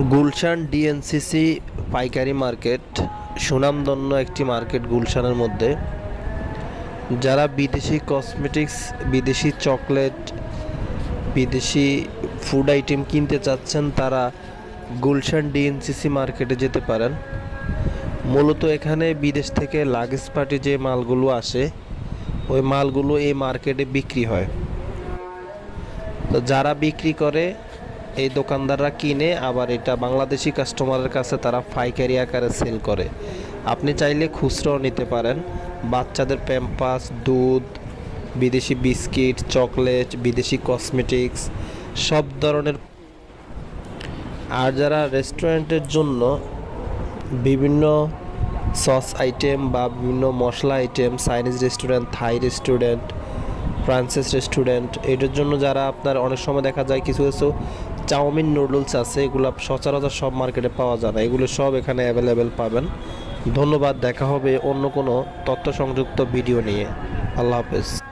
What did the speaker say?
Gulshan DNCC পাইকারি market, সুনামধন্য একটি মার্কেট গুলশানের মধ্যে। যারা বিদেশি কসমেটিক্স, বিদেশি চকলেট, বিদেশি ফুড আইটেম কিনতে চাচ্ছেন, তারা গুলশান ডিএনসিসি মার্কেটে যেতে পারেন। মূলত এখানে বিদেশ থেকে লাগেজ পার্টি যে মালগুলো আসে, ওই মালগুলো এই মার্কেটে বিক্রি হয়। তো যারা বিক্রি করে এই দোকানদাররা কিনে আবার এটা বাংলাদেশি কাস্টমারের কাছে তারা পাইকারি আকারে সেল করে। আপনি চাইলে খুচরাও নিতে পারেন। বাচ্চাদের প্যাম্পাস, দুধ, বিদেশি বিস্কিট, চকলেট, বিদেশি কসমেটিক্স, সব ধরনের। আর যারা রেস্টুরেন্টের জন্য বিভিন্ন সস আইটেম বা বিভিন্ন মশলা item, Chinese restaurant, Thai restaurant, French restaurant, এটার জন্য যারা আপনার অনেক সময় দেখা যায় কিছু কিছু চাউমিন, নুডলস আছে, এগুলো সচরাচর সব মার্কেটে পাওয়া যায় না। এগুলো সব এখানে অ্যাভেলেবেল পাবেন। ধন্যবাদ, দেখা হবে অন্য কোনো তথ্য সংযুক্ত ভিডিও নিয়ে। আল্লাহ হাফেজ।